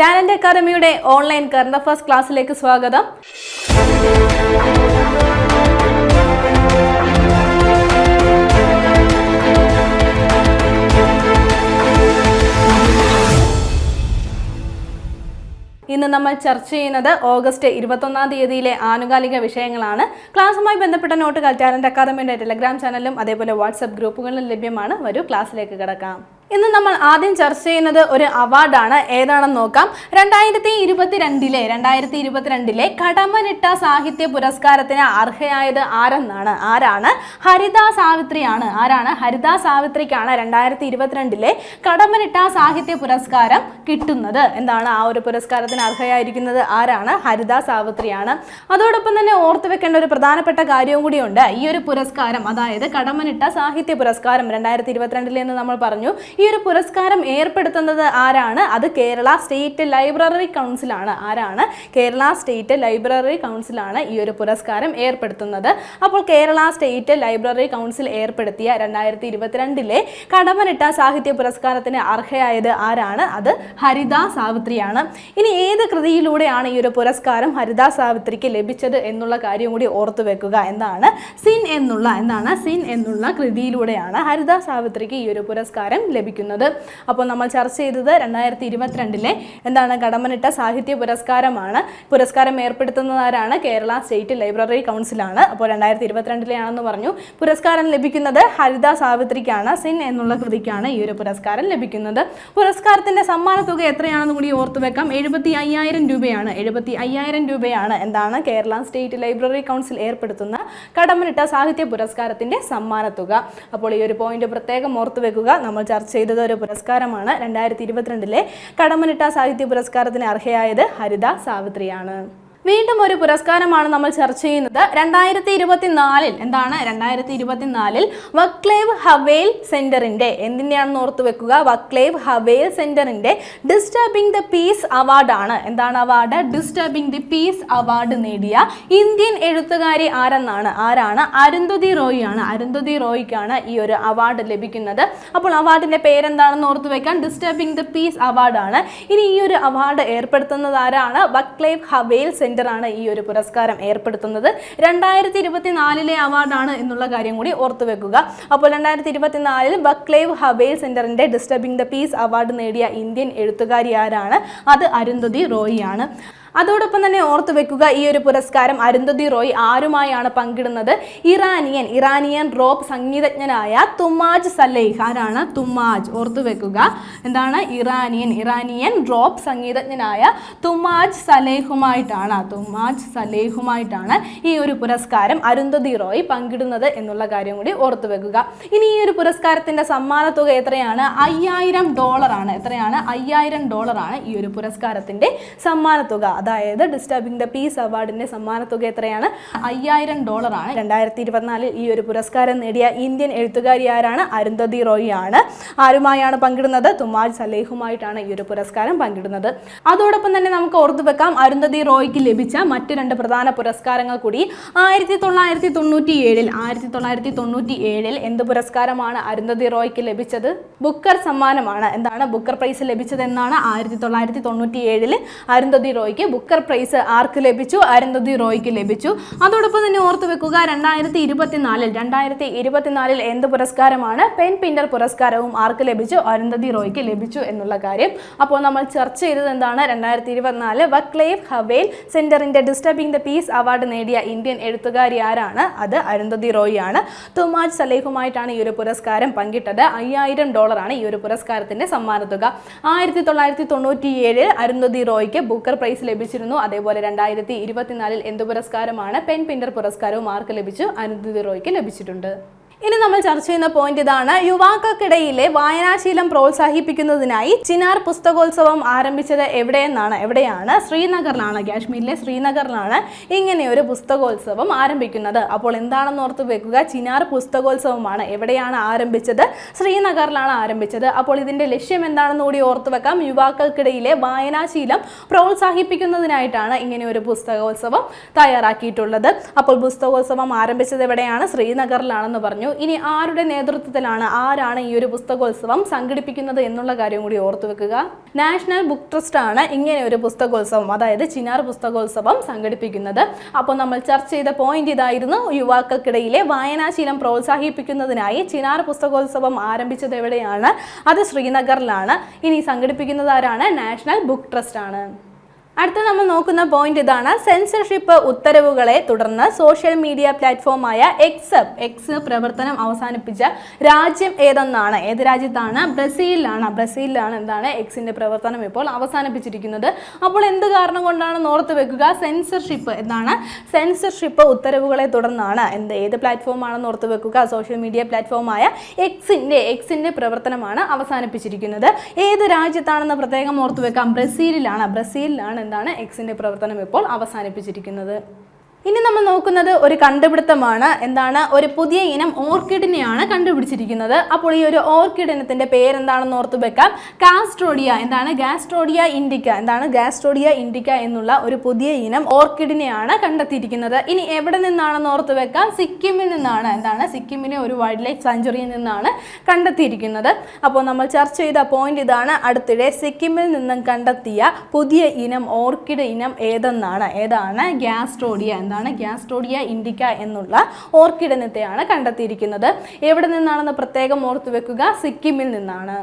Talent അക്കാദമിയുടെ online current affairs ക്ലാസ്സിലേക്ക് സ്വാഗതം. ഇന്ന് നമ്മൾ ചർച്ച ചെയ്യുന്നത് ഓഗസ്റ്റ് ഇരുപത്തൊന്നാം തീയതിയിലെ ആനുകാലിക വിഷയങ്ങളാണ്. ക്ലാസ്സുമായി ബന്ധപ്പെട്ട നോട്ടുകൾ ടാലന്റ് അക്കാദമിയുടെ ടെലഗ്രാം ചാനലും അതേപോലെ വാട്സപ്പ് ഗ്രൂപ്പുകളിലും ലഭ്യമാണ്. വരൂ ക്ലാസ്സിലേക്ക് കിടക്കാം. ഇന്ന് നമ്മൾ ആദ്യം ചർച്ച ചെയ്യുന്നത് ഒരു അവാർഡാണ്. ഏതാണെന്ന് നോക്കാം. രണ്ടായിരത്തി ഇരുപത്തിരണ്ടിലെ രണ്ടായിരത്തി ഇരുപത്തിരണ്ടിലെ കടമനിട്ട സാഹിത്യ പുരസ്കാരത്തിന് അർഹയായത് ആരെന്നാണ്? ആരാണ്? ഹരിത സാവിത്രിയാണ്. ആരാണ്? ഹരിത സാവിത്രിക്കാണ് രണ്ടായിരത്തി ഇരുപത്തിരണ്ടിലെ കടമനിട്ട സാഹിത്യ പുരസ്കാരം കിട്ടുന്നത്. എന്താണ് ആ ഒരു പുരസ്കാരത്തിന് അർഹയായിരിക്കുന്നത്? ആരാണ്? ഹരിത സാവിത്രിയാണ്. അതോടൊപ്പം തന്നെ ഓർത്തു വെക്കേണ്ട ഒരു പ്രധാനപ്പെട്ട കാര്യവും കൂടിയുണ്ട്. ഈ ഒരു പുരസ്കാരം അതായത് കടമനിട്ട സാഹിത്യ പുരസ്കാരം രണ്ടായിരത്തി ഇരുപത്തിരണ്ടിലെന്ന് നമ്മൾ പറഞ്ഞു. ഈ ഒരു പുരസ്കാരം ഏർപ്പെടുത്തുന്നത് ആരാണ്? അത് കേരള സ്റ്റേറ്റ് ലൈബ്രറി കൗൺസിലാണ്. ആരാണ്? കേരള സ്റ്റേറ്റ് ലൈബ്രറി കൗൺസിലാണ് ഈ ഒരു പുരസ്കാരം ഏർപ്പെടുത്തുന്നത്. അപ്പോൾ കേരള സ്റ്റേറ്റ് ലൈബ്രറി കൗൺസിൽ ഏർപ്പെടുത്തിയ രണ്ടായിരത്തി ഇരുപത്തിരണ്ടിലെ കടമനിട്ട സാഹിത്യ പുരസ്കാരത്തിന് അർഹയായത് ആരാണ്? അത് ഹരിത സാവിത്രിയാണ്. ഇനി ഏത് കൃതിയിലൂടെയാണ് ഈ ഒരു പുരസ്കാരം ഹരിത സാവിത്രിക്ക് ലഭിച്ചത് എന്നുള്ള കാര്യം കൂടി ഓർത്തു വെക്കുക. എന്താണ്? സിൻ എന്നുള്ള എന്താണ്? സിൻ എന്നുള്ള കൃതിയിലൂടെയാണ് ഹരിത സാവിത്രിക്ക് ഈ ഒരു പുരസ്കാരം ലഭിക്കുന്നത് അപ്പോൾ നമ്മൾ ചർച്ച ചെയ്തത് രണ്ടായിരത്തി ഇരുപത്തിരണ്ടിലെ എന്താണ് കടമനിട്ട സാഹിത്യ പുരസ്കാരമാണ്. പുരസ്കാരം ഏർപ്പെടുത്തുന്നതാരാണ് കേരള സ്റ്റേറ്റ് ലൈബ്രറി കൗൺസിലാണ്. അപ്പോൾ രണ്ടായിരത്തി ഇരുപത്തിരണ്ടിലെയാണെന്ന് പറഞ്ഞു. പുരസ്കാരം ലഭിക്കുന്നത് ഹരിത സാവിത്രിക്കാണ്. സിൻ എന്നുള്ള കൃതിക്കാണ് ഈ ഒരു പുരസ്കാരം ലഭിക്കുന്നത്. പുരസ്കാരത്തിന്റെ സമ്മാന തുക എത്രയാണെന്ന് കൂടി ഓർത്തു വെക്കാം. എഴുപത്തി അയ്യായിരം രൂപയാണ്. എഴുപത്തി അയ്യായിരം രൂപയാണ് എന്താണ് കേരള സ്റ്റേറ്റ് ലൈബ്രറി കൗൺസിൽ ഏർപ്പെടുത്തുന്ന കടമനിട്ട സാഹിത്യ പുരസ്കാരത്തിന്റെ സമ്മാന തുക അപ്പോൾ ഈ ഒരു പോയിന്റ് പ്രത്യേകം ഓർത്തു വെക്കുക. നമ്മൾ ചർച്ച ചെയ്തത് ഒരു പുരസ്കാരമാണ് രണ്ടായിരത്തി ഇരുപത്തിരണ്ടിലെ കടമനിട്ട സാഹിത്യ പുരസ്കാരത്തിന് അർഹയായത് ഹരിത സാവിത്രിയാണ്. വീണ്ടും ഒരു പുരസ്കാരമാണ് നമ്മൾ ചർച്ച ചെയ്യുന്നത്. രണ്ടായിരത്തി ഇരുപത്തിനാലിൽ എന്താണ്? രണ്ടായിരത്തി ഇരുപത്തിനാലിൽ വക്ലേവ് ഹവേൽ സെന്ററിന്റെ എന്തിന്റെയാണെന്ന് ഓർത്ത് വെക്കുക? വക്ലേവ് ഹവേൽ സെന്ററിന്റെ ഡിസ്റ്റർബിംഗ് ദ പീസ് അവാർഡാണ് എന്താണ് award disturbing the peace award നേടിയ ഇന്ത്യൻ എഴുത്തുകാരി ആരെന്നാണ്? ആരാണ്? അരുന്ധതി റോയ് ആണ്. അരുന്ധതി റോയിക്കാണ് ഈ ഒരു അവാർഡ് ലഭിക്കുന്നത്. അപ്പോൾ അവാർഡിന്റെ പേരെന്താണെന്ന് ഓർത്ത് വെക്കാൻ ഡിസ്റ്റർബിംഗ് ദ പീസ് അവാർഡാണ് ഇനി ഈ ഒരു അവാർഡ് ഏർപ്പെടുത്തുന്നത് ആരാണ്? വക്ലേവ് ഹവേൽ സെന്റർ ആണ് ഈ ഒരു പുരസ്കാരം ഏർപ്പെടുത്തുന്നത്. രണ്ടായിരത്തി ഇരുപത്തിനാലിലെ അവാർഡാണ് എന്നുള്ള കാര്യം കൂടി ഓർത്തു വെക്കുക. അപ്പോൾ രണ്ടായിരത്തി ഇരുപത്തിനാലിൽ ബക്ലേവ് ഹബേൽ സെന്ററിന്റെ ഡിസ്റ്റർബിംഗ് ദ പീസ് അവാർഡ് നേടിയ ഇന്ത്യൻ എഴുത്തുകാരി ആരാണ്? അത് അരുന്ധതി റോയിയാണ്. അതോടൊപ്പം തന്നെ ഓർത്തു വെക്കുക ഈ ഒരു പുരസ്കാരം അരുന്ധതി റോയ് ആരുമായാണ് പങ്കിടുന്നത്? ഇറാനിയൻ ഇറാനിയൻ റോപ്പ് സംഗീതജ്ഞനായ തുമാജ് സലേഹ്. ആരാണ്? തുമാജ് ഓർത്തു വെക്കുക. എന്താണ്? ഇറാനിയൻ ഇറാനിയൻ റോപ്പ് സംഗീതജ്ഞനായ തുമാജ് സലേഹുമായിട്ടാണ് തുമാജ് സലേഹുമായിട്ടാണ് ഈ ഒരു പുരസ്കാരം അരുന്ധതി റോയ് പങ്കിടുന്നത് എന്നുള്ള കാര്യം കൂടി ഓർത്തു വെക്കുക. ഇനി ഈ ഒരു സമ്മാന തുക എത്രയാണ്? അയ്യായിരം ഡോളറാണ്. എത്രയാണ്? അയ്യായിരം ഡോളറാണ് ഈ ഒരു സമ്മാന തുക അതായത് ഡിസ്റ്റർബിംഗ് ദ പീസ് അവാർഡിന്റെ സമ്മാനത്തുക തുക എത്രയാണ്? അയ്യായിരം ഡോളറാണ്. രണ്ടായിരത്തി ഇരുപത്തിനാലിൽ ഈ ഒരു പുരസ്കാരം നേടിയ ഇന്ത്യൻ എഴുത്തുകാരി ആരാണ്? അരുന്ധതി റോയ് ആണ്. ആരുമായാണ് പങ്കിടുന്നത്? തുമാജ് സലേഹുമായിട്ടാണ് ഈ ഒരു പുരസ്കാരം പങ്കിടുന്നത്. അതോടൊപ്പം തന്നെ നമുക്ക് ഓർത്തു വെക്കാം അരുന്ധതി റോയ്ക്ക് ലഭിച്ച മറ്റ് രണ്ട് പ്രധാന പുരസ്കാരങ്ങൾ കൂടി. ആയിരത്തി തൊള്ളായിരത്തി തൊണ്ണൂറ്റി ഏഴിൽ ആയിരത്തി തൊള്ളായിരത്തി തൊണ്ണൂറ്റി ഏഴിൽ എന്ത് പുരസ്കാരമാണ് അരുന്ധതി റോയ്ക്ക് ലഭിച്ചത്? ബുക്കർ സമ്മാനമാണ്. എന്താണ് ബുക്കർ പ്രൈസ് ലഭിച്ചത് എന്നാണ് ആയിരത്തി തൊള്ളായിരത്തി തൊണ്ണൂറ്റി ഏഴിൽ അരുന്ധതി റോയ്ക്ക് ബുക്കർ പ്രൈസ് ആർക്ക് ലഭിച്ചു? അരുന്ധതി റോയ്ക്ക് ലഭിച്ചു. അതോടൊപ്പം തന്നെ ഓർത്തു വെക്കുക രണ്ടായിരത്തി ഇരുപത്തിനാലിൽ രണ്ടായിരത്തി ഇരുപത്തിനാലിൽ എന്ത് പുരസ്കാരമാണ്? പെൻ പിൻഡർ പുരസ്കാരവും ആർക്ക് ലഭിച്ചു? അരുന്ധതി റോയ്ക്ക് ലഭിച്ചു എന്നുള്ള കാര്യം. അപ്പോൾ നമ്മൾ ചർച്ച ചെയ്തത് എന്താണ്? രണ്ടായിരത്തി ഇരുപത്തിനാല് വക്ലേവ് ഹവേൽ സെന്ററിന്റെ ഡിസ്റ്റർബിംഗ് ദ പീസ് അവാർഡ് നേടിയ ഇന്ത്യൻ എഴുത്തുകാരി ആരാണ്? അത് അരുന്ധതി റോയ് ആണ് തുമാജ് സലേഹുമായിട്ടാണ് ഈ ഒരു പുരസ്കാരം പങ്കിട്ടത്. അയ്യായിരം ഡോളറാണ് ഈ ഒരു പുരസ്കാരത്തിന്റെ സമ്മാനത്തുക. ആയിരത്തി തൊള്ളായിരത്തി തൊണ്ണൂറ്റി ഏഴിൽ അരുന്ധതി റോയ്ക്ക് ബുക്കർ പ്രൈസ് ലഭിച്ചിരുന്നു. അതേപോലെ രണ്ടായിരത്തി ഇരുപത്തിനാലിൽ എന്ത് പുരസ്കാരമാണ് പെൻ പിന്റർ പുരസ്കാരവും ആർക്ക് ലഭിച്ചു? അരുന്ധതി റോയ്ക്ക് ലഭിച്ചിട്ടുണ്ട്. ഇനി നമ്മൾ ചർച്ച ചെയ്യുന്ന പോയിന്റ് ഇതാണ്. യുവാക്കൾക്കിടയിലെ വായനാശീലം പ്രോത്സാഹിപ്പിക്കുന്നതിനായി ചിനാർ പുസ്തകോത്സവം ആരംഭിച്ചത് എവിടെയെന്നാണ്? എവിടെയാണ്? ശ്രീനഗറിലാണ് കാശ്മീരിലെ ശ്രീനഗറിലാണ് ഇങ്ങനെ ഒരു പുസ്തകോത്സവം ആരംഭിക്കുന്നത്. അപ്പോൾ എന്താണെന്ന് ഓർത്ത് വെക്കുക ചിനാർ പുസ്തകോത്സവമാണ് എവിടെയാണ് ആരംഭിച്ചത്? ശ്രീനഗറിലാണ് ആരംഭിച്ചത്. അപ്പോൾ ഇതിന്റെ ലക്ഷ്യം എന്താണെന്ന് കൂടി ഓർത്ത് വെക്കാം. യുവാക്കൾക്കിടയിലെ വായനാശീലം പ്രോത്സാഹിപ്പിക്കുന്നതിനായിട്ടാണ് ഇങ്ങനെ ഒരു പുസ്തകോത്സവം തയ്യാറാക്കിയിട്ടുള്ളത്. അപ്പോൾ പുസ്തകോത്സവം ആരംഭിച്ചത് എവിടെയാണ്? ശ്രീനഗറിലാണെന്ന് പറഞ്ഞു. കഴിഞ്ഞു ഇനി ആരുടെ നേതൃത്വത്തിലാണ് ആരാണ് ഈ ഒരു പുസ്തകോത്സവം സംഘടിപ്പിക്കുന്നത് എന്നുള്ള കാര്യം കൂടി ഓർത്തു വെക്കുക. നാഷണൽ ബുക്ക് ട്രസ്റ്റ് ആണ് ഇങ്ങനെ ഒരു പുസ്തകോത്സവം അതായത് ചിനാർ പുസ്തകോത്സവം സംഘടിപ്പിക്കുന്നത്. അപ്പോൾ നമ്മൾ ചർച്ച ചെയ്ത പോയിന്റ് ഇതായിരുന്നു. യുവാക്കൾക്കിടയിലെ വായനാശീലം പ്രോത്സാഹിപ്പിക്കുന്നതിനായി ചിനാർ പുസ്തകോത്സവം ആരംഭിച്ചത് എവിടെയാണ്? അത് ശ്രീനഗറിലാണ്. ഇനി സംഘടിപ്പിക്കുന്നത് ആരാണ്? നാഷണൽ ബുക്ക് ട്രസ്റ്റ് ആണ്. അടുത്ത നമ്മൾ നോക്കുന്ന പോയിന്റ് ഇതാണ് സെൻസർഷിപ്പ് ഉത്തരവുകളെ തുടർന്ന് സോഷ്യൽ മീഡിയ പ്ലാറ്റ്ഫോമായ എക്സ് എക്സ് പ്രവർത്തനം അവസാനിപ്പിച്ച രാജ്യം ഏതെന്നാണ്? ഏത് രാജ്യത്താണ്? ബ്രസീലിലാണ്. ബ്രസീലിലാണ് എന്താണ് എക്സിന്റെ പ്രവർത്തനം ഇപ്പോൾ അവസാനിപ്പിച്ചിരിക്കുന്നത്. അപ്പോൾ എന്ത് കാരണം കൊണ്ടാണ് ഓർത്ത് വെക്കുക? സെൻസർഷിപ്പ് എന്താണ് സെൻസർഷിപ്പ് ഉത്തരവുകളെ തുടർന്നാണ് എന്ത് ഏത് പ്ലാറ്റ്ഫോമാണെന്ന് ഓർത്ത് വെക്കുക? സോഷ്യൽ മീഡിയ പ്ലാറ്റ്ഫോമായ എക്സിന്റെ എക്സിന്റെ പ്രവർത്തനമാണ് അവസാനിപ്പിച്ചിരിക്കുന്നത്. ഏത് രാജ്യത്താണെന്ന് പ്രത്യേകം ഓർത്ത് വെക്കാം. ബ്രസീലിലാണ്. ബ്രസീലിലാണ് എന്താണ് എക്സിന്റെ പ്രവർത്തനം ഇപ്പോൾ അവസാനിപ്പിച്ചിരിക്കുന്നത്? ഇനി നമ്മൾ നോക്കുന്നത് ഒരു കണ്ടുപിടുത്തമാണ്. എന്താണ്? ഒരു പുതിയ ഇനം ഓർക്കിഡിനെയാണ് കണ്ടുപിടിച്ചിരിക്കുന്നത്. അപ്പോൾ ഈ ഒരു ഓർക്കിഡ് ഇനത്തിന്റെ പേരെന്താണെന്ന് ഓർത്ത് വെക്കാം. കാസ്ട്രോഡിയ. എന്താണ്? ഗാസ്ട്രോഡിയ ഇൻഡിക്ക. എന്താണ്? ഗാസ്ട്രോഡിയ ഇൻഡിക്ക എന്നുള്ള ഒരു പുതിയ ഇനം ഓർക്കിഡിനെയാണ് കണ്ടെത്തിയിരിക്കുന്നത്. ഇനി എവിടെ നിന്നാണെന്ന് ഓർത്ത് വെക്കാം. സിക്കിമിൽ നിന്നാണ്. എന്താണ്? സിക്കിമിലെ ഒരു വൈൽഡ് ലൈഫ് സാഞ്ചുറിയിൽ നിന്നാണ് കണ്ടെത്തിയിരിക്കുന്നത്. അപ്പോൾ നമ്മൾ ചർച്ച ചെയ്ത പോയിന്റ് ഇതാണ്. അടുത്തിടെ സിക്കിമിൽ നിന്നും കണ്ടെത്തിയ പുതിയ ഇനം ഓർക്കിഡ് ഇനം ഏതെന്നാണ്? ഏതാണ്? ഗ്യാസ്ട്രോഡിയ എന്താണ് ഗ്യാസ്ട്രോഡിയ ഇൻഡിക്ക എന്നുള്ള ഓർക്കിഡ് ഇനത്തെയാണ് കണ്ടെത്തിയിരിക്കുന്നത്. എവിടെ നിന്നാണെന്ന് പ്രത്യേകം ഓർത്തു വെക്കുക സിക്കിമിൽ നിന്നാണ്.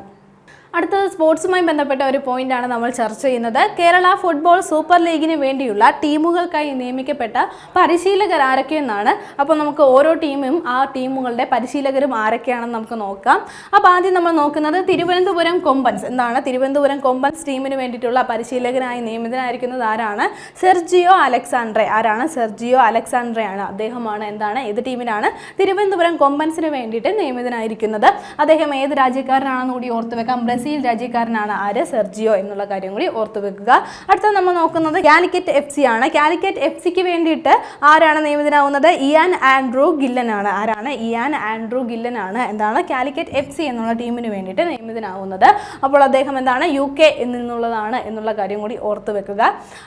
അടുത്തത് സ്പോർട്സുമായി ബന്ധപ്പെട്ട ഒരു പോയിന്റാണ് നമ്മൾ ചർച്ച ചെയ്യുന്നത്. കേരള ഫുട്ബോൾ സൂപ്പർ ലീഗിന് വേണ്ടിയുള്ള ടീമുകൾക്കായി നിയമിക്കപ്പെട്ട പരിശീലകർ ആരൊക്കെയെന്നാണ് അപ്പോൾ നമുക്ക് ഓരോ ടീമും ആ ടീമുകളുടെ പരിശീലകരും ആരൊക്കെയാണെന്ന് നമുക്ക് നോക്കാം. അപ്പോൾ ആദ്യം നമ്മൾ നോക്കുന്നത് തിരുവനന്തപുരം കൊമ്പൻസ് എന്താണ് തിരുവനന്തപുരം കൊമ്പൻസ് ടീമിന് വേണ്ടിയിട്ടുള്ള പരിശീലകനായി നിയമിതനായിരിക്കുന്നത് ആരാണ്? Sergio Alexandre. ആരാണ്? സെർജിയോ അലക്സാണ്ട്രെ ആണ് അദ്ദേഹമാണ് എന്താണ്? ഏത് ടീമിനാണ് തിരുവനന്തപുരം കൊമ്പൻസിന് വേണ്ടിയിട്ട് നിയമിതനായിരിക്കുന്നത്. അദ്ദേഹം ഏത് രാജ്യക്കാരനാണെന്ന് കൂടി ഓർത്ത് വെക്കാം. ബ്രസീൽ രാജ്യക്കാരനാണ് ആര്? സെർജിയോ എന്നുള്ള കാര്യം കൂടി ഓർത്തു വെക്കുക. അടുത്ത നമ്മൾ നോക്കുന്നത് കാലിക്കറ്റ് എഫ് സി ആണ്. കാലിക്കറ്റ് എഫ് സിക്ക് വേണ്ടിയിട്ട് ആരാണ് നിയമിതനാവുന്നത്? ഇയാൻ ആൻഡ്രൂ ഗില്ലൻ ആണ് ആരാണ്? ഇയാൻ ആൻഡ്രൂ ഗില്ലൻ ആണ് എന്താണ്? കാലിക്കറ്റ് എഫ് സി എന്നുള്ള ടീമിന് വേണ്ടിയിട്ട് നിയമിതനാവുന്നത്. അപ്പോൾ അദ്ദേഹം എന്താണ്? യു കെ നിന്നുള്ളതാണ് എന്നുള്ള കാര്യം കൂടി ഓർത്തു വെക്കുക.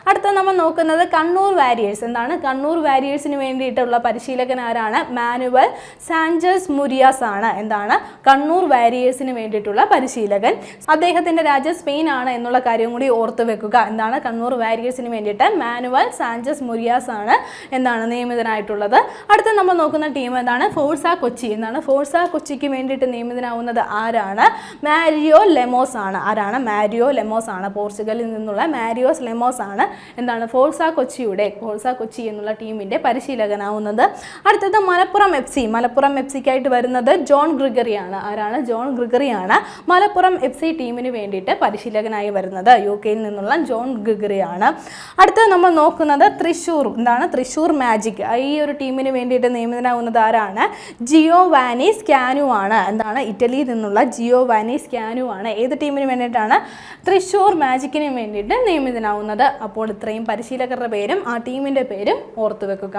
അടുത്ത നമ്മൾ നോക്കുന്നത് കണ്ണൂർ വാരിയേഴ്സ്. എന്താണ്? കണ്ണൂർ വാരിയേഴ്സിന് വേണ്ടിയിട്ടുള്ള പരിശീലകൻ ആരാണ്? മാനുവൽ സാഞ്ചസ് മുരിയാസ് ആണ്. എന്താണ്? കണ്ണൂർ വാരിയേഴ്സിന് വേണ്ടിയിട്ടുള്ള പരിശീലകൻ. അദ്ദേഹത്തിന്റെ രാജ്യം സ്പെയിൻ ആണ് എന്നുള്ള കാര്യം കൂടി ഓർത്ത് വെക്കുക. എന്താണ്? കണ്ണൂർ വാരിയേഴ്സിന് വേണ്ടിയിട്ട് മാനുവൽ സാഞ്ചസ് മുരിയാസ് ആണ് എന്താണ് നിയമിതനായിട്ടുള്ളത്. അടുത്ത നമ്മൾ നോക്കുന്ന ടീം എന്താണ്? ഫോഴ്സ കൊച്ചി. എന്നാണ് ഫോഴ്സ കൊച്ചിക്ക് വേണ്ടിയിട്ട് നിയമിതനാവുന്നത് ആരാണ്? മാരിയോ ലെമോസ് ആണ്. ആരാണ്? മാരിയോ ലെമോസ് ആണ്. പോർച്ചുഗലിൽ നിന്നുള്ള മാരിയോസ് ലെമോസ് ആണ് എന്താണ് ഫോഴ്സ കൊച്ചിയുടെ ഫോഴ്സ കൊച്ചി എന്നുള്ള ടീമിന്റെ പരിശീലകനാവുന്നത്. അടുത്തത് Malappuram F C. Malappuram F സിക്കായിട്ട് വരുന്നത് ജോൺ ഗ്രിഗറിയാണ്. ആരാണ്? ജോൺ ഗ്രിഗറിയാണ്. മലപ്പുറം എഫ് സി ടീമിന് വേണ്ടിയിട്ട് പരിശീലകനായി വരുന്നത് യു കെയിൽ നിന്നുള്ള ജോൺ ഗിഗ്രിയാണ് അടുത്തത് നമ്മൾ നോക്കുന്നത് തൃശ്ശൂർ. എന്താണ്? തൃശ്ശൂർ മാജിക്. ഈ ഒരു ടീമിന് വേണ്ടിയിട്ട് നിയമിതനാവുന്നത് ആരാണ്? ജിയോ വാനി സ്കാനു ആണ് എന്താണ്? ഇറ്റലിയിൽ നിന്നുള്ള ജിയോ വാനി സ്കാനു ആണ് ഏത് ടീമിന് വേണ്ടിയിട്ടാണ്? തൃശ്ശൂർ മാജിക്കിന് വേണ്ടിയിട്ട് നിയമിതനാവുന്നത്. അപ്പോൾ ഇത്രയും പരിശീലകരുടെ പേരും ആ ടീമിന്റെ പേരും ഓർത്തു വെക്കുക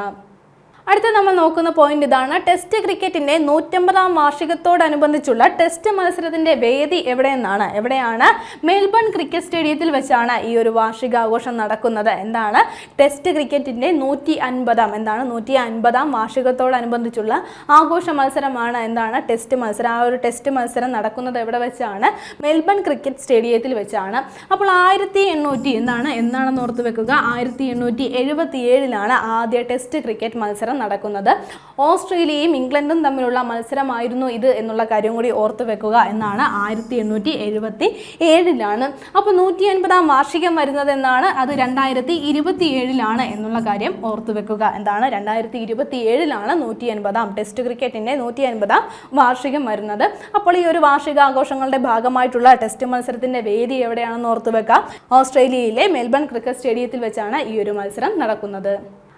അടുത്ത നമ്മൾ നോക്കുന്ന പോയിന്റ് ഇതാണ്. ടെസ്റ്റ് ക്രിക്കറ്റിന്റെ നൂറ്റമ്പതാം വാർഷികത്തോടനുബന്ധിച്ചുള്ള ടെസ്റ്റ് മത്സരത്തിന്റെ വേദി എവിടെയെന്നാണ്? എവിടെയാണ്? മെൽബൺ ക്രിക്കറ്റ് സ്റ്റേഡിയത്തിൽ വെച്ചാണ് ഈ ഒരു വാർഷികാഘോഷം നടക്കുന്നത്. എന്താണ്? ടെസ്റ്റ് ക്രിക്കറ്റിന്റെ നൂറ്റി അൻപതാം എന്താണ്? നൂറ്റി അൻപതാം വാർഷികത്തോടനുബന്ധിച്ചുള്ള ആഘോഷ മത്സരമാണ് എന്താണ്? ടെസ്റ്റ് മത്സരം. ആ ഒരു ടെസ്റ്റ് മത്സരം നടക്കുന്നത് എവിടെ വെച്ചാണ്? മെൽബൺ ക്രിക്കറ്റ് സ്റ്റേഡിയത്തിൽ വെച്ചാണ്. അപ്പോൾ ആയിരത്തി എണ്ണൂറ്റി എന്താണ്? എന്നാണെന്ന് ഓർത്ത് വെക്കുക. ആയിരത്തി എണ്ണൂറ്റി എഴുപത്തി ഏഴിലാണ് ആദ്യ ടെസ്റ്റ് ക്രിക്കറ്റ് മത്സരം നടക്കുന്നത്. ഓസ്ട്രേലിയയും ഇംഗ്ലണ്ടും തമ്മിലുള്ള മത്സരമായിരുന്നു ഇത് എന്നുള്ള കാര്യം കൂടി ഓർത്തു വെക്കുക എന്നാണ് ആയിരത്തി എണ്ണൂറ്റി എഴുപത്തി ഏഴിലാണ് അപ്പോൾ നൂറ്റി അൻപതാം വാർഷികം വരുന്നത് എന്നാണ് അത് രണ്ടായിരത്തി ഇരുപത്തി ഏഴിലാണ് എന്നുള്ള കാര്യം ഓർത്തു വെക്കുക. എന്താണ്? രണ്ടായിരത്തി ഇരുപത്തി ഏഴിലാണ് നൂറ്റി അൻപതാം ടെസ്റ്റ് ക്രിക്കറ്റിന്റെ നൂറ്റി അൻപതാം വാർഷികം വരുന്നത്. അപ്പോൾ ഈ ഒരു വാർഷിക ആഘോഷങ്ങളുടെ ഭാഗമായിട്ടുള്ള ടെസ്റ്റ് മത്സരത്തിന്റെ വേദി എവിടെയാണെന്ന് ഓർത്തു വെക്കാം. ഓസ്ട്രേലിയയിലെ മെൽബൺ ക്രിക്കറ്റ് സ്റ്റേഡിയത്തിൽ വെച്ചാണ് ഈ ഒരു മത്സരം നടക്കുന്നത്.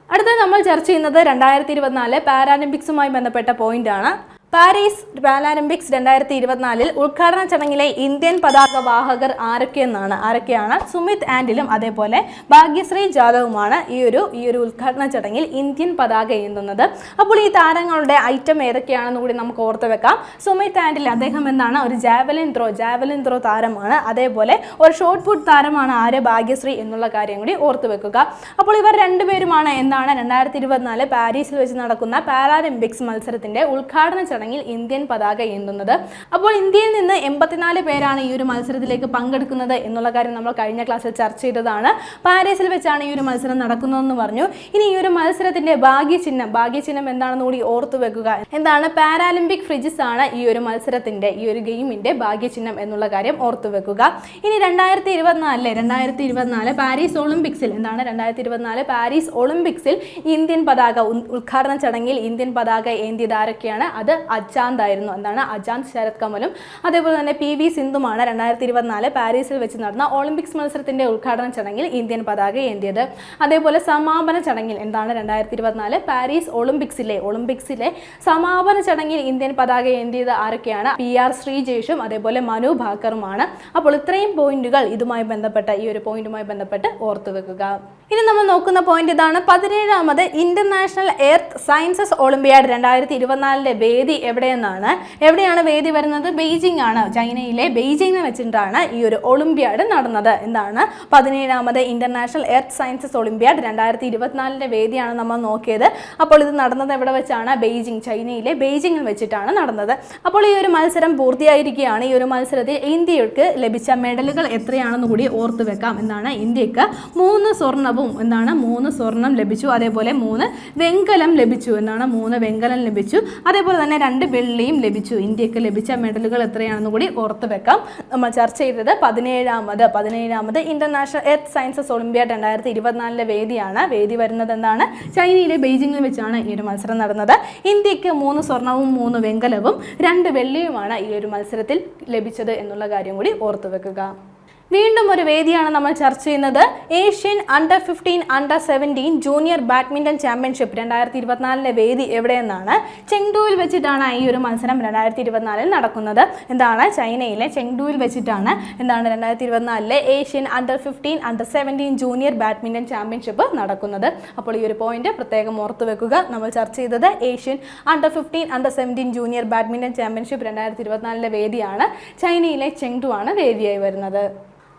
അടുത്ത നമ്മൾ ചർച്ച ചെയ്യുന്നത് രണ്ടായിരത്തി ഇരുപത്തിനാല് പാരാലിമ്പിക്സുമായി ബന്ധപ്പെട്ട പോയിന്റാണ് പാരീസ് പാരാലിമ്പിക്സ് രണ്ടായിരത്തി ഇരുപത്തിനാലിൽ ഉദ്ഘാടന ചടങ്ങിലെ ഇന്ത്യൻ പതാക വാഹകർ ആരൊക്കെയെന്നാണ് ആരൊക്കെയാണ്? സുമിത് ആൻഡിലും അതേപോലെ ഭാഗ്യശ്രീ ജാദവുമാണ് ഈ ഒരു ഈ ഒരു ഉദ്ഘാടന ചടങ്ങിൽ ഇന്ത്യൻ പതാക ഏന്തുന്നത്. അപ്പോൾ ഈ താരങ്ങളുടെ ഐറ്റം ഏതൊക്കെയാണെന്ന് കൂടി നമുക്ക് ഓർത്ത് വെക്കാം. സുമിത് ആൻഡിൽ അദ്ദേഹം എന്താണ് ഒരു ജാവലിൻ ത്രോ ജാവലിൻ ത്രോ താരമാണ്. അതേപോലെ ഒരു ഷോർട്ട് പുട്ട് താരമാണ് ആര്? ഭാഗ്യശ്രീ എന്നുള്ള കാര്യം കൂടി ഓർത്ത് വെക്കുക. അപ്പോൾ ഇവർ രണ്ടുപേരുമാണ് എന്താണ് രണ്ടായിരത്തി ഇരുപത്തിനാല് പാരീസിൽ വെച്ച് നടക്കുന്ന പാരാലിമ്പിക്സ് മത്സരത്തിന്റെ ഉദ്ഘാടന ചടങ്ങിൽ ചടങ്ങിൽ ഇന്ത്യൻ പതാക ഏന്തുന്നത്. അപ്പോൾ ഇന്ത്യയിൽ നിന്ന് എൺപത്തിനാല് പേരാണ് ഈ ഒരു മത്സരത്തിലേക്ക് പങ്കെടുക്കുന്നത് എന്നുള്ള കാര്യം നമ്മൾ കഴിഞ്ഞ ക്ലാസ്സിൽ ചർച്ച ചെയ്തതാണ്. പാരീസിൽ വെച്ചാണ് ഈ ഒരു മത്സരം നടക്കുന്നതെന്ന് പറഞ്ഞു. ഇനി ഈ ഒരു മത്സരത്തിന്റെ ഭാഗ്യചിഹ്നം ഭാഗ്യചിഹ്നം എന്താണെന്ന് കൂടി ഓർത്തു വെക്കുക. എന്താണ്? പാരാലിമ്പിക് ഫ്രിഡ്ജസ് ആണ് ഈ ഒരു മത്സരത്തിന്റെ ഈ ഒരു ഗെയിമിന്റെ ഭാഗ്യചിഹ്നം എന്നുള്ള കാര്യം ഓർത്തു വെക്കുക. ഇനി രണ്ടായിരത്തി ഇരുപത്തിനാലിലെ രണ്ടായിരത്തി ഇരുപത്തിനാല് പാരീസ് ഒളിമ്പിക്സിൽ എന്താണ്? രണ്ടായിരത്തി ഇരുപത്തിനാല് പാരീസ് ഒളിമ്പിക്സിൽ ഇന്ത്യൻ പതാക ഉദ്ഘാടന ചടങ്ങിൽ ഇന്ത്യൻ പതാക ഏന്തിയത് ആരൊക്കെയാണ്? അത് അജാന്ത് ആയിരുന്നു എന്താണ് അജാന്ത് ശരത് കമലും. അതേപോലെ തന്നെ പി വി സിന്ധുമാണ് രണ്ടായിരത്തി ഇരുപത്തിനാല് പാരീസിൽ വെച്ച് നടന്ന ഒളിമ്പിക്സ് മത്സരത്തിന്റെ ഉദ്ഘാടന ചടങ്ങിൽ ഇന്ത്യൻ പതാക ഏന്തിയത്. അതേപോലെ സമാപന ചടങ്ങിൽ എന്താണ് രണ്ടായിരത്തി ഇരുപത്തിനാല് പാരീസ് ഒളിമ്പിക്സിലെ ഒളിമ്പിക്സിലെ സമാപന ചടങ്ങിൽ ഇന്ത്യൻ പതാക ഏന്തിയത് ആരൊക്കെയാണ്? പി ആർ ശ്രീജേഷും അതേപോലെ മനു ഭാക്കറുമാണ്. അപ്പോൾ ഇത്രയും പോയിന്റുകൾ ഇതുമായി ബന്ധപ്പെട്ട ഈ ഒരു പോയിന്റുമായി ബന്ധപ്പെട്ട് ഓർത്തു വെക്കുക. ഇനി നമ്മൾ നോക്കുന്ന പോയിന്റ് ഇതാണ് പതിനേഴാമത് ഇന്റർനാഷണൽ എർത്ത് സയൻസസ് ഒളിമ്പിയാഡ് രണ്ടായിരത്തി ഇരുപത്തിനാലിന്റെ വേദി എവിടെയെന്നാണ്? എവിടെയാണ് വേദി വരുന്നത്? ബെയ്ജിംഗ് ആണ്. ചൈനയിലെ ബെയ്ജിംഗ് വെച്ചിട്ടാണ് ഈ ഒരു ഒളിമ്പ്യാഡ് നടന്നത്. എന്താണ്? പതിനേഴാമത് ഇന്റർനാഷണൽ എർത്ത് സയൻസസ് ഒളിമ്പ്യാഡ് രണ്ടായിരത്തി ഇരുപത്തിനാലിന്റെ വേദിയാണ് നമ്മൾ നോക്കിയത്. അപ്പോൾ ഇത് നടന്നത് എവിടെ വെച്ചാണ്? ബെയ്ജിംഗ് ചൈനയിലെ ബെയ്ജിംഗിൽ വെച്ചിട്ടാണ് നടന്നത്. അപ്പോൾ ഈ ഒരു മത്സരം പൂർത്തിയായിരിക്കുകയാണ്. ഈ ഒരു മത്സരത്തിൽ ഇന്ത്യയ്ക്ക് ലഭിച്ച മെഡലുകൾ എത്രയാണെന്ന് കൂടി ഓർത്തു വെക്കാം. എന്താണ്? ഇന്ത്യയ്ക്ക് മൂന്ന് സ്വർണവും എന്താണ്? മൂന്ന് സ്വർണം ലഭിച്ചു. അതേപോലെ മൂന്ന് വെങ്കലം ലഭിച്ചു. എന്നാണ് മൂന്ന് വെങ്കലം ലഭിച്ചു. അതേപോലെ തന്നെ രണ്ട് വെള്ളിയും ലഭിച്ചു. ഇന്ത്യയ്ക്ക് ലഭിച്ച മെഡലുകൾ എത്രയാണെന്ന് കൂടി ഓർത്ത് വെക്കാം. നമ്മൾ ചർച്ച ചെയ്തത് പതിനേഴാമത്. പതിനേഴാമത് ഇന്റർനാഷണൽ എർത്ത് സയൻസസ് ഒളിമ്പിയാഡ് രണ്ടായിരത്തി ഇരുപത്തിനാലിലെ വേദിയാണ്. വേദി വരുന്നത് എന്താണ് ചൈനയിലെ ബെയ്ജിങ്ങിൽ വെച്ചാണ് ഈ ഒരു മത്സരം നടന്നത്. ഇന്ത്യയ്ക്ക് മൂന്ന് സ്വർണവും മൂന്ന് വെങ്കലവും രണ്ട് വെള്ളിയുമാണ് ഈ ഒരു മത്സരത്തിൽ ലഭിച്ചത് എന്നുള്ള കാര്യം കൂടി ഓർത്തു വെക്കുക. വീണ്ടും ഒരു വേദിയാണ് നമ്മൾ ചർച്ച ചെയ്യുന്നത്. Asian under fifteen under seventeen junior badminton championship രണ്ടായിരത്തി ഇരുപത്തിനാലിലെ വേദി എവിടെയെന്നാണ് ചെങ്ഡുവിൽ വെച്ചിട്ടാണ് ഈ ഒരു മത്സരം രണ്ടായിരത്തി ഇരുപത്തിനാലിൽ നടക്കുന്നത്. എന്താണ് ചൈനയിലെ ചെങ്ഡുവിൽ വെച്ചിട്ടാണ് എന്താണ് രണ്ടായിരത്തി ഇരുപത്തിനാലിലെ Asian under fifteen under seventeen junior badminton championship നടക്കുന്നത്. അപ്പോൾ ഈ ഒരു പോയിന്റ് പ്രത്യേകം ഓർത്ത് വെക്കുക. നമ്മൾ ചർച്ച ചെയ്തത് Asian under fifteen under seventeen junior badminton championship രണ്ടായിരത്തി ഇരുപത്തിനാലിലെ വേദിയാണ്. ചൈനയിലെ ചെങ്ഡു ആണ് വേദിയായി വരുന്നത്.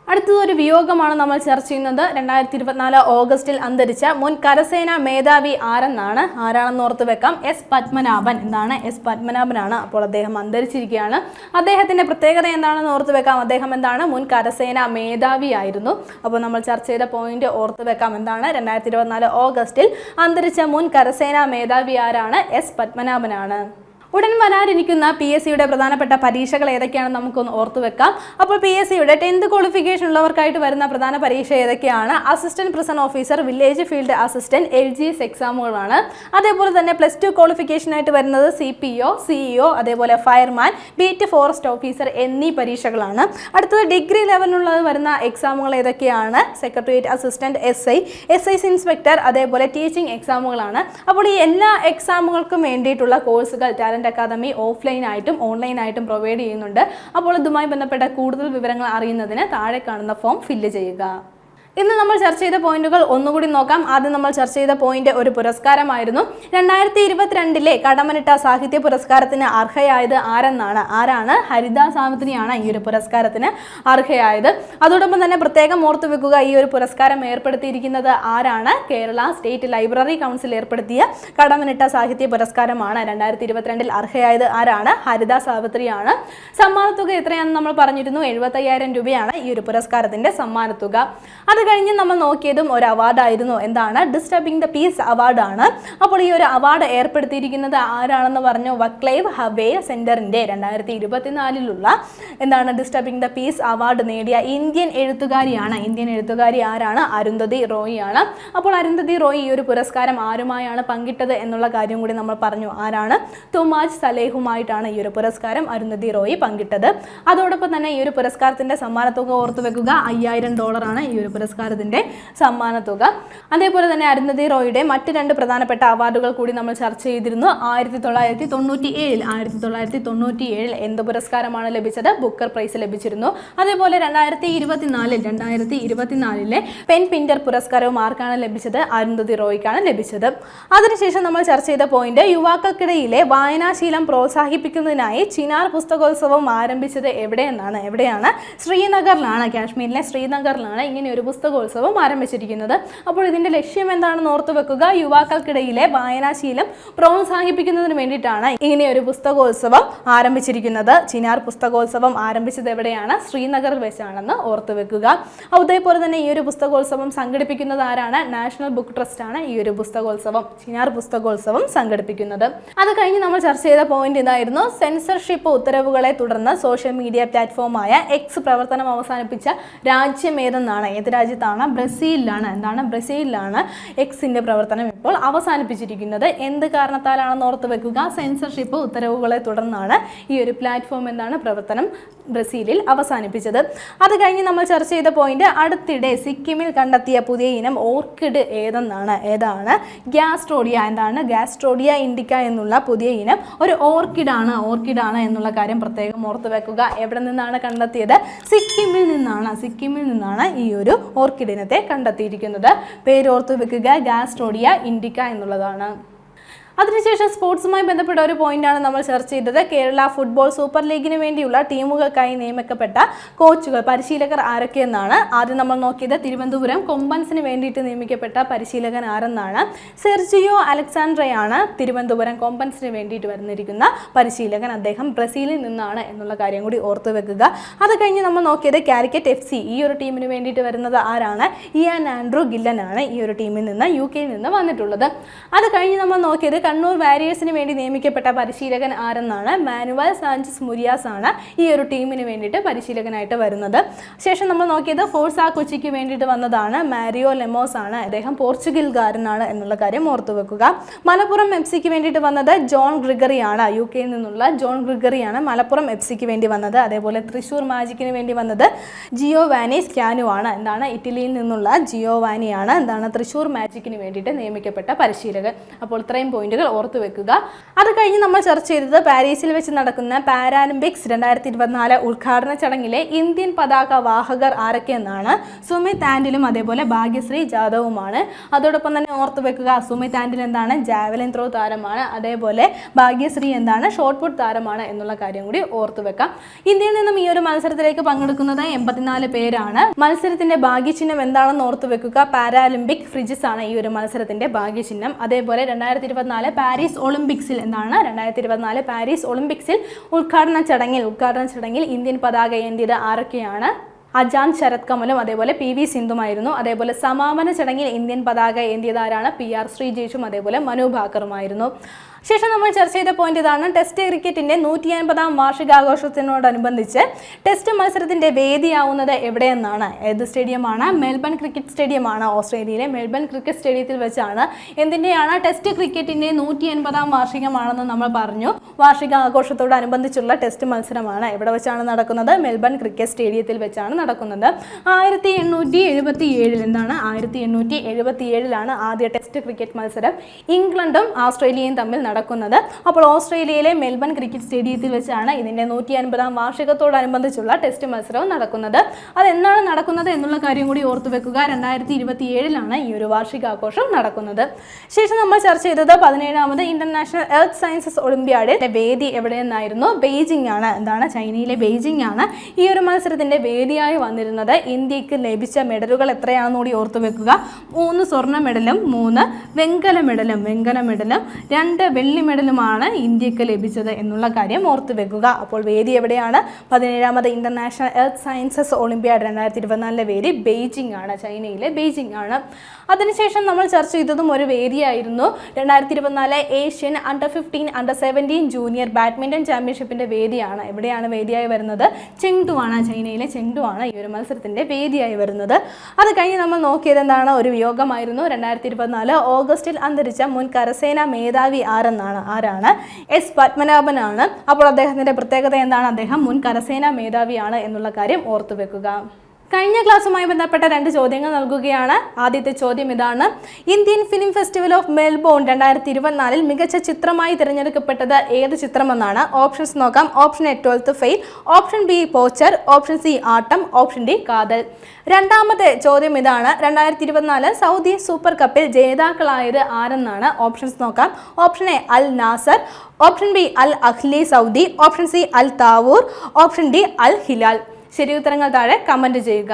അടുത്തത് ഒരു വിയോഗമാണ് നമ്മൾ ചർച്ച ചെയ്യുന്നത്. രണ്ടായിരത്തി ഇരുപത്തിനാല് ഓഗസ്റ്റിൽ അന്തരിച്ച മുൻ കരസേനാ മേധാവി ആരെന്നാണ്? ആരാണെന്ന് ഓർത്ത് വെക്കാം. എസ് പത്മനാഭൻ എന്താണ് എസ് പത്മനാഭനാണ് അപ്പോൾ അദ്ദേഹം അന്തരിച്ചിരിക്കുകയാണ്. അദ്ദേഹത്തിന്റെ പ്രത്യേകത എന്താണെന്ന് ഓർത്ത് വെക്കാം. അദ്ദേഹം എന്താണ്? മുൻ കരസേന മേധാവിയായിരുന്നു അപ്പോൾ നമ്മൾ ചർച്ച ചെയ്ത പോയിന്റ് ഓർത്ത് വെക്കാം. എന്താണ്? രണ്ടായിരത്തി ഇരുപത്തിനാല് ഓഗസ്റ്റിൽ അന്തരിച്ച മുൻ കരസേനാ മേധാവി ആരാണ്? എസ് പത്മനാഭനാണ്. ഉടൻ വരാനിരിക്കുന്ന പി എസ് സിയുടെ പ്രധാനപ്പെട്ട പരീക്ഷകൾ ഏതൊക്കെയാണെന്ന് നമുക്കൊന്ന് ഓർത്തു വെക്കാം. അപ്പോൾ പി എസ് സിയുടെ ടെൻത്ത് ക്വാളിഫിക്കേഷൻ ഉള്ളവർക്കായിട്ട് വരുന്ന പ്രധാന പരീക്ഷ ഏതൊക്കെയാണ്? Assistant prison officer village field assistant L G S എക്സാമുകളാണ് അതേപോലെ തന്നെ പ്ലസ് ടു ക്വാളിഫിക്കേഷനായിട്ട് വരുന്നത് സി പി ഒ സിഇഒ അതേപോലെ ഫയർമാൻ ബീറ്റ് ഫോറസ്റ്റ് ഓഫീസർ എന്നീ പരീക്ഷകളാണ്. അടുത്തത് ഡിഗ്രി ലെവലിലുള്ളത് വരുന്ന എക്സാമുകൾ ഏതൊക്കെയാണ്? Secretariat assistant S I S ice inspector അതേപോലെ ടീച്ചിങ് എക്സാമുകളാണ് അപ്പോൾ ഈ എല്ലാ എക്സാമുകൾക്കും വേണ്ടിയിട്ടുള്ള കോഴ്സുകൾ ടാലന്റ് അക്കാദമി ഓൺലൈൻ ആയിട്ടും പ്രൊവൈഡ് ചെയ്യുന്നുണ്ട്. അപ്പോൾ ഇതുമായി ബന്ധപ്പെട്ട കൂടുതൽ വിവരങ്ങൾ അറിയുന്നതിന് താഴെ കാണുന്ന ഫോം ഫില്ല് ചെയ്യുക. ഇന്ന് നമ്മൾ ചർച്ച ചെയ്ത പോയിന്റുകൾ ഒന്നുകൂടി നോക്കാം. ആദ്യം നമ്മൾ ചർച്ച ചെയ്ത പോയിന്റ് ഒരു പുരസ്കാരമായിരുന്നു. രണ്ടായിരത്തി ഇരുപത്തിരണ്ടിലെ കടമനിട്ട സാഹിത്യ പുരസ്കാരത്തിന് അർഹയായത് ആരെന്നാണ്? ആരാണ്? ഹരിത സാവിത്രിയാണ് ഈ ഒരു പുരസ്കാരത്തിന് അർഹയായത്. അതോടൊപ്പം തന്നെ പ്രത്യേകം ഓർത്തു വെക്കുക ഈ ഒരു പുരസ്കാരം ഏർപ്പെടുത്തിയിരിക്കുന്നത് ആരാണ്? കേരള സ്റ്റേറ്റ് ലൈബ്രറി കൗൺസിൽ ഏർപ്പെടുത്തിയ കടമനിട്ട സാഹിത്യ പുരസ്കാരമാണ് രണ്ടായിരത്തി ഇരുപത്തിരണ്ടിൽ അർഹയായത് ആരാണ്? ഹരിത സാവിത്രിയാണ്. സമ്മാനത്തുക എത്രയാണെന്ന് നമ്മൾ പറഞ്ഞിരുന്നു. എഴുപത്തയ്യായിരം രൂപയാണ് ഈ ഒരു പുരസ്കാരത്തിന്റെ സമ്മാനത്തുക. അത് കഴിഞ്ഞ് നമ്മൾ നോക്കിയതും ഒരു അവാർഡായിരുന്നു എന്താണ്? ഡിസ്റ്റർബിംഗ് ദ പീസ് അവാർഡാണ് അപ്പോൾ ഈ ഒരു അവാർഡ് ഏർപ്പെടുത്തിയിരിക്കുന്നത് ആരാണെന്ന് പറഞ്ഞു? വക്ലൈവ് ഹബേ സെന്ററിന്റെ രണ്ടായിരത്തി ഇരുപത്തിനാലിലുള്ള എന്താണ്? ഡിസ്റ്റർബിംഗ് ദ പീസ് അവാർഡ് നേടിയ ഇന്ത്യൻ എഴുത്തുകാരിയാണ്. ഇന്ത്യൻ എഴുത്തുകാരി ആരാണ്? അരുന്ധതി റോയി ആണ്. അപ്പോൾ അരുന്ധതി റോയി ഈ ഒരു പുരസ്കാരം ആരുമായാണ് പങ്കിട്ടത് എന്നുള്ള കാര്യം കൂടി നമ്മൾ പറഞ്ഞു. ആരാണ്? തുമാജ് സലേഹുമായിട്ടാണ് ഈ ഒരു പുരസ്കാരം അരുന്ധതി റോയി പങ്കിട്ടത്. അതോടൊപ്പം തന്നെ ഈ ഒരു പുരസ്കാരത്തിന്റെ സമ്മാനത്തുക ഓർത്തു വെക്കുക അയ്യായിരം ഡോളറാണ് ഈ ഒരു പുരസ്കാരത്തിന്റെ സമ്മാനത്തുക. അതേപോലെ തന്നെ അരുന്ധതി റോയുടെ മറ്റ് രണ്ട് പ്രധാനപ്പെട്ട അവാർഡുകൾ കൂടി നമ്മൾ ചർച്ച ചെയ്തിരുന്നു. ആയിരത്തി തൊള്ളായിരത്തി തൊണ്ണൂറ്റി ഏഴിൽ ആയിരത്തി തൊള്ളായിരത്തി തൊണ്ണൂറ്റി ഏഴിൽ എന്ത് പുരസ്കാരമാണ് ലഭിച്ചത്? ബുക്കർ പ്രൈസ് ലഭിച്ചിരുന്നു. അതേപോലെ രണ്ടായിരത്തി ഇരുപത്തിനാലിൽ രണ്ടായിരത്തി ഇരുപത്തിനാലിലെ പെൻ പിന്റർ പുരസ്കാരവും ആർക്കാണ് ലഭിച്ചത്? അരുന്ധതി റോയ്ക്കാണ് ലഭിച്ചത്. അതിനുശേഷം നമ്മൾ ചർച്ച ചെയ്ത പോയിന്റ് യുവാക്കൾക്കിടയിലെ വായനാശീലം പ്രോത്സാഹിപ്പിക്കുന്നതിനായി ചിനാർ പുസ്തകോത്സവം ആരംഭിച്ചത് എവിടെയെന്നാണ്? എവിടെയാണ്? ശ്രീനഗറിലാണ് കാശ്മീരിലെ ശ്രീനഗറിലാണ്. ഇങ്ങനെ ഒരു പുസ്തക പുസ്തകോത്സവം ആരംഭിച്ചിരിക്കുന്നത്. അപ്പോൾ ഇതിന്റെ ലക്ഷ്യം എന്താണെന്ന് ഓർത്തു വെക്കുക. യുവാക്കൾക്കിടയിലെ വായനാശീലം പ്രോത്സാഹിപ്പിക്കുന്നതിന് വേണ്ടിയിട്ടാണ് ഇങ്ങനെ ഒരു പുസ്തകോത്സവം ആരംഭിച്ചിരിക്കുന്നത്. ചിനാർ പുസ്തകോത്സവം ആരംഭിച്ചത് എവിടെയാണ്? ശ്രീനഗറിൽ വെച്ചാണെന്ന് ഓർത്തു വെക്കുക. അതേപോലെ തന്നെ ഈ ഒരു പുസ്തകോത്സവം സംഘടിപ്പിക്കുന്നത് ആരാണ്? നാഷണൽ ബുക്ക് ട്രസ്റ്റ് ആണ് ഈ ഒരു പുസ്തകോത്സവം ചിനാർ പുസ്തകോത്സവം സംഘടിപ്പിക്കുന്നത്. അത് കഴിഞ്ഞ് നമ്മൾ ചർച്ച ചെയ്ത പോയിന്റ് ഇതായിരുന്നു. സെൻസർഷിപ്പ് ഉത്തരവുകളെ തുടർന്ന് സോഷ്യൽ മീഡിയ പ്ലാറ്റ്ഫോമായ എക്സ് പ്രവർത്തനം അവസാനിപ്പിച്ച രാജ്യം ഏതെന്നാണ്? ഏത് രാജ്യത്താണ് ബ്രസീലിലാണ്. എന്താണ്? ബ്രസീലിലാണ് എക്സിന്റെ പ്രവർത്തനം ഇപ്പോൾ അവസാനിപ്പിച്ചിരിക്കുന്നത്. എന്ത് കാരണത്താലാണെന്ന് ഓർത്ത് വെക്കുക. സെൻസർഷിപ്പ് ഉത്തരവുകളെ തുടർന്നാണ് ഈ ഒരു പ്ലാറ്റ്ഫോം എന്താണ് പ്രവർത്തനം ബ്രസീലിൽ അവസാനിപ്പിച്ചത്. അത് കഴിഞ്ഞ് നമ്മൾ ചർച്ച ചെയ്ത പോയിന്റ് അടുത്തിടെ സിക്കിമിൽ കണ്ടെത്തിയ പുതിയ ഇനം ഓർക്കിഡ് ഏതെന്നാണ്? ഏതാണ്? ഗ്യാസ്ട്രോഡിയ എന്താണ്? ഗ്യാസ്ട്രോഡിയ ഇൻഡിക്ക എന്നുള്ള പുതിയ ഇനം ഒരു ഓർക്കിഡാണ്. ഓർക്കിഡാണ് എന്നുള്ള കാര്യം പ്രത്യേകം ഓർത്ത് വെക്കുക. എവിടെ നിന്നാണ് കണ്ടെത്തിയത്? സിക്കിമിൽ നിന്നാണ്. സിക്കിമിൽ നിന്നാണ് ഈ ഒരു ഓർക്കിഡ് ഇനത്തെ കണ്ടെത്തിയിരിക്കുന്നത്. പേരോർത്ത് വെക്കുക ഗാസ്ട്രോഡിയ ഇൻഡിക്ക എന്നുള്ളതാണ്. അതിനുശേഷം സ്പോർട്സുമായി ബന്ധപ്പെട്ട ഒരു പോയിന്റാണ് നമ്മൾ ചർച്ച ചെയ്തത്. കേരള ഫുട്ബോൾ സൂപ്പർ ലീഗിന് വേണ്ടിയുള്ള ടീമുകൾക്കായി നിയമിക്കപ്പെട്ട കോച്ചുകൾ പരിശീലകർ ആരൊക്കെയെന്നാണ് ആദ്യം നമ്മൾ നോക്കിയത്. തിരുവനന്തപുരം കൊമ്പൻസിന് വേണ്ടിയിട്ട് നിയമിക്കപ്പെട്ട പരിശീലകൻ ആരെന്നാണ് സെർജിയോ അലക്സാൻഡ്രയാണ് തിരുവനന്തപുരം കൊമ്പൻസിന് വേണ്ടിയിട്ട് വരുന്നിരിക്കുന്ന പരിശീലകൻ. അദ്ദേഹം ബ്രസീലിൽ നിന്നാണ് എന്നുള്ള കാര്യം കൂടി ഓർത്തു വെക്കുക. അത് കഴിഞ്ഞ് നമ്മൾ നോക്കിയത് കാലിക്കറ്റ് എഫ് സി ഈ ഒരു ടീമിന് വേണ്ടിയിട്ട് വരുന്നത് ആരാണ്? ഇയാൻ ആൻഡ്രൂ ഗില്ലനാണ് ഈ ഒരു ടീമിൽ നിന്ന് യു കെയിൽ നിന്ന് വന്നിട്ടുള്ളത്. അത് കഴിഞ്ഞ് നമ്മൾ നോക്കിയത് കണ്ണൂർ വാരിയേഴ്സിന് വേണ്ടി നിയമിക്കപ്പെട്ട പരിശീലകൻ ആരെന്നാണ്? മാനുവൽ സാഞ്ചസ് മുരിയാസ് ആണ് ഈ ഒരു ടീമിന് വേണ്ടിയിട്ട് പരിശീലകനായിട്ട് വരുന്നത്. ശേഷം നമ്മൾ നോക്കിയത് ഫോഴ്സ് ആ കൊച്ചിക്ക് വേണ്ടിയിട്ട് വന്നതാണ്. മാരിയോ ലെമോസ് ആണ്. അദ്ദേഹം പോർച്ചുഗൽകാരനാണ് എന്നുള്ള കാര്യം ഓർത്തു വെക്കുക. മലപ്പുറം എഫ് സിക്ക് വേണ്ടിയിട്ട് വന്നത് ജോൺ ഗ്രിഗറി ആണ്. യു കെയിൽ നിന്നുള്ള ജോൺ ഗ്രിഗറിയാണ് മലപ്പുറം എഫ് സിക്ക് വേണ്ടി വന്നത്. അതേപോലെ തൃശൂർ മാജിക്കിന് വേണ്ടി വന്നത് ജിയോ വാനി സ്കാനു ആണ്. എന്താണ്? ഇറ്റലിയിൽ നിന്നുള്ള ജിയോ വാനിയാണ് എന്താണ്? തൃശൂർ മാജിക്കിന് വേണ്ടിയിട്ട് നിയമിക്കപ്പെട്ട പരിശീലകൻ. അപ്പോൾ ഇത്രയും പോയിന്റുകൾ ഓർത്തു വെക്കുക. അത് കഴിഞ്ഞ് നമ്മൾ ചർച്ച ചെയ്തത് പാരീസിൽ വെച്ച് നടക്കുന്ന പാരാലിമ്പിക്സ് രണ്ടായിരത്തി ഇരുപത്തിനാല് ഉദ്ഘാടന ചടങ്ങിലെ ഇന്ത്യൻ പതാക വാഹകർ ആരൊക്കെയെന്നാണ് സുമിത് ആൻഡിലും അതേപോലെ ഭാഗ്യശ്രീ ജാദവുമാണ്. അതോടൊപ്പം തന്നെ ഓർത്തു വെക്കുക സുമിത് ആൻഡിൽ എന്താണ്? ജാവലിൻ ത്രോ താരമാണ്. അതേപോലെ ഭാഗ്യശ്രീ എന്താണ്? ഷോർട്ട് പുട്ട് താരമാണ് എന്നുള്ള കാര്യം കൂടി ഓർത്തു വെക്കാം. ഇന്ത്യയിൽ നിന്നും ഈ ഒരു മത്സരത്തിലേക്ക് പങ്കെടുക്കുന്നത് എൺപത്തിനാല് പേരാണ്. മത്സരത്തിന്റെ ഭാഗ്യചിഹ്നം എന്താണെന്ന് ഓർത്തു വെക്കുക. പാരാലിമ്പിക് ഫ്രിഡ്ജസ് ആണ് ഈ ഒരു മത്സരത്തിന്റെ ഭാഗ്യചിഹ്നം. അതേപോലെ രണ്ടായിരത്തി ഇരുപത്തിനാല് പാരീസ് ഒളിമ്പിക്സിൽ എന്നാണ് രണ്ടായിരത്തി ഇരുപത്തിനാല് പാരീസ് ഒളിമ്പിക്സിൽ ഉദ്ഘാടന ചടങ്ങിൽ ഉദ്ഘാടന ചടങ്ങിൽ ഇന്ത്യൻ പതാക ഏന്തിയത് ആരൊക്കെയാണ്? അജാൻ ശരത് കമലും അതേപോലെ പി വി സിന്ധുമായിരുന്നു. അതേപോലെ സമാപന ചടങ്ങിൽ ഇന്ത്യൻ പതാക ഏന്തിയതാരാണ് പി ആർ ശ്രീജേഷും അതേപോലെ മനു ഭാക്കറുമായിരുന്നു. ശേഷം നമ്മൾ ചർച്ച ചെയ്ത പോയിന്റ് ഇതാണ്. ടെസ്റ്റ് ക്രിക്കറ്റിന്റെ നൂറ്റി അൻപതാം വാർഷികാഘോഷത്തിനോടനുബന്ധിച്ച് ടെസ്റ്റ് മത്സരത്തിന്റെ വേദിയാവുന്നത് എവിടെയെന്നാണ്? ഏത് സ്റ്റേഡിയമാണ്? മെൽബൺ ക്രിക്കറ്റ് സ്റ്റേഡിയമാണ് ഓസ്ട്രേലിയയിലെ. മെൽബൺ ക്രിക്കറ്റ് സ്റ്റേഡിയത്തിൽ വെച്ചാണ് എന്തിന്റെയാണ് ടെസ്റ്റ് ക്രിക്കറ്റിന്റെ നൂറ്റി അൻപതാം വാർഷികമാണെന്ന് നമ്മൾ പറഞ്ഞു. വാർഷികാഘോഷത്തോടനുബന്ധിച്ചുള്ള ടെസ്റ്റ് മത്സരമാണ് എവിടെ വെച്ചാണ് നടക്കുന്നത്? മെൽബൺ ക്രിക്കറ്റ് സ്റ്റേഡിയത്തിൽ വെച്ചാണ് നടക്കുന്നത്. ആയിരത്തി എണ്ണൂറ്റി എഴുപത്തി ഏഴിൽ എന്താണ്? ആയിരത്തി എണ്ണൂറ്റി എഴുപത്തി ഏഴിലാണ് ആദ്യ ടെസ്റ്റ് ക്രിക്കറ്റ് മത്സരം. ഇംഗ്ലണ്ടും ആസ്ട്രേലിയയും തമ്മിൽ അപ്പോൾ ഓസ്ട്രേലിയയിലെ മെൽബൺ ക്രിക്കറ്റ് സ്റ്റേഡിയത്തിൽ വെച്ചാണ് ഇതിന്റെ നൂറ്റി അൻപതാം വാർഷികത്തോടനുബന്ധിച്ചുള്ള ടെസ്റ്റ് മത്സരവും നടക്കുന്നത്. അതെന്നാണ് നടക്കുന്നത് എന്നുള്ള കാര്യം കൂടി ഓർത്തു വെക്കുക. രണ്ടായിരത്തി ഇരുപത്തി ഏഴിലാണ് ഈ ഒരു വാർഷികാഘോഷം നടക്കുന്നത്. ശേഷം നമ്മൾ ചർച്ച ചെയ്തത് പതിനേഴാമത് ഇന്റർനാഷണൽ എർത്ത് സയൻസസ് ഒളിമ്പ്യാഡിന്റെ വേദി എവിടെയെന്നായിരുന്നു. ബെയ്ജിംഗ് ആണ്. എന്താണ്? ചൈനയിലെ ബെയ്ജിംഗ് ആണ്. ഈ ഒരു മത്സരത്തിന്റെ വേദിയായി വന്നിരുന്നത് ഇന്ത്യയ്ക്ക് ലഭിച്ച മെഡലുകൾ എത്രയാണെന്ന് കൂടി ഓർത്തു വെക്കുക. മൂന്ന് സ്വർണ മെഡലും മൂന്ന് വെങ്കല മെഡലും വെങ്കല മെഡലും രണ്ട് വെള്ളി മെഡലുമാണ് ഇന്ത്യയ്ക്ക് ലഭിച്ചത് എന്നുള്ള കാര്യം ഓർത്തു വെക്കുക. അപ്പോൾ വേദി എവിടെയാണ്? പതിനേഴാമത് ഇന്റർനാഷണൽ എർത്ത് സയൻസസ് ഒളിമ്പ്യാഡ് രണ്ടായിരത്തി ഇരുപത്തിനാലിലെ വേദി ബെയ്ജിംഗ് ആണ് ചൈനയിലെ ബെയ്ജിംഗ് ആണ് അതിനുശേഷം നമ്മൾ ചർച്ച ചെയ്തതും ഒരു വേദിയായിരുന്നു രണ്ടായിരത്തി ഇരുപത്തിനാല് Asian under fifteen under seventeen junior badminton ചാമ്പ്യൻഷിപ്പിന്റെ വേദിയാണ് എവിടെയാണ് വേദിയായി വരുന്നത്? ചെങ്ഡു ആണ് ചൈനയിലെ ചെങ്ഡു ആണ് ഈ ഒരു മത്സരത്തിന്റെ വേദിയായി വരുന്നത്. അത് കഴിഞ്ഞ് നമ്മൾ നോക്കിയത് എന്താണ്? ഒരു യോഗമായിരുന്നു രണ്ടായിരത്തി ഇരുപത്തിനാല് ഓഗസ്റ്റിൽ അന്തരിച്ച മുൻ കരസേന മേധാവി ആരെന്നാണ്? ആരാണ്? എസ് പത്മനാഭനാണ്. അപ്പോൾ അദ്ദേഹത്തിന്റെ പ്രത്യേകത എന്താണ്? അദ്ദേഹം മുൻ കരസേന മേധാവിയാണ് എന്നുള്ള കാര്യം ഓർത്തു വെക്കുക കഴിഞ്ഞ ക്ലാസ്സുമായി ബന്ധപ്പെട്ട രണ്ട് ചോദ്യങ്ങൾ നൽകുകയാണ്. ആദ്യത്തെ ചോദ്യം ഇതാണ്. Indian Film Festival of Melbourne രണ്ടായിരത്തി ഇരുപത്തിനാലിൽ മികച്ച ചിത്രമായി തിരഞ്ഞെടുക്കപ്പെട്ടത് ഏത് ചിത്രമെന്നാണ്? ഓപ്ഷൻസ് നോക്കാം. Option A Twelfth Fail option B Poacher option C Aattam option D Kaathal രണ്ടാമത്തെ ചോദ്യം ഇതാണ്. രണ്ടായിരത്തി ഇരുപത്തിനാല് സൗദി സൂപ്പർ കപ്പിൽ ജേതാക്കളായത് ആരെന്നാണ്? ഓപ്ഷൻസ് നോക്കാം. Option A Al Nassr. Option B Al Ahli Saudi. Option C Al Taawoun. Option D Al Hilal. ശരി ഉത്തരങ്ങൾ താഴെ കമന്റ് ചെയ്യുക.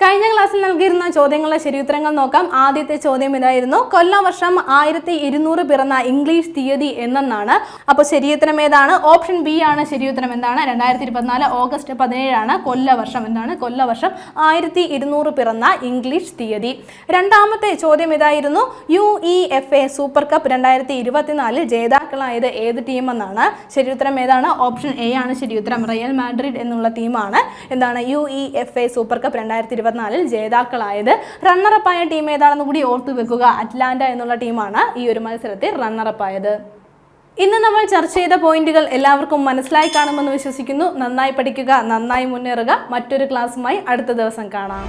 കഴിഞ്ഞ ക്ലാസ്സിൽ നൽകിയിരുന്ന ചോദ്യങ്ങളുടെ ശരിയുത്തരങ്ങൾ നോക്കാം. ആദ്യത്തെ ചോദ്യം ഇതായിരുന്നു. കൊല്ലവർഷം ആയിരത്തി ഇരുന്നൂറ് പിറന്ന ഇംഗ്ലീഷ് തീയതി എന്നാണ് അപ്പോൾ ശരിയുത്തരം ഏതാണ്? ഓപ്ഷൻ ബി ആണ് ശരിയുത്തരം എന്താണ്? രണ്ടായിരത്തി ഇരുപത്തിനാല് ഓഗസ്റ്റ് പതിനേഴാണ് കൊല്ലവർഷം എന്താണ്? കൊല്ലവർഷം ആയിരത്തി ഇരുന്നൂറ് പിറന്ന ഇംഗ്ലീഷ് തീയതി. രണ്ടാമത്തെ ചോദ്യം ഇതായിരുന്നു. U E F A super cup രണ്ടായിരത്തി ഇരുപത്തിനാലിൽ ജേതാക്കളായത് ഏത് ടീം എന്നാണ്? ശരിയുത്തരം ഏതാണ്? ഓപ്ഷൻ എ ആണ് ശരിയുത്തരം. റയൽ മാഡ്രിഡ് എന്നുള്ള ടീമാണ് എന്താണ്? U E F A super cup രണ്ടായിരത്തി ഇരുപത്തിനാലിൽ ജേതാക്കളായത് റണ്ണറപ്പായ ടീം ഏതാണെന്ന് കൂടി ഓർത്തു വെക്കുക. അറ്റ്ലാന്റ എന്നുള്ള ടീമാണ് ഈ ഒരു മത്സരത്തിൽ റണ്ണറപ്പായത് ഇന്ന് നമ്മൾ ചർച്ച ചെയ്ത പോയിന്റുകൾ എല്ലാവർക്കും മനസ്സിലായി കാണുമെന്ന് വിശ്വസിക്കുന്നു. നന്നായി പഠിക്കുക നന്നായി മുന്നേറുക. മറ്റൊരു ക്ലാസ്സുമായി അടുത്ത ദിവസം കാണാം.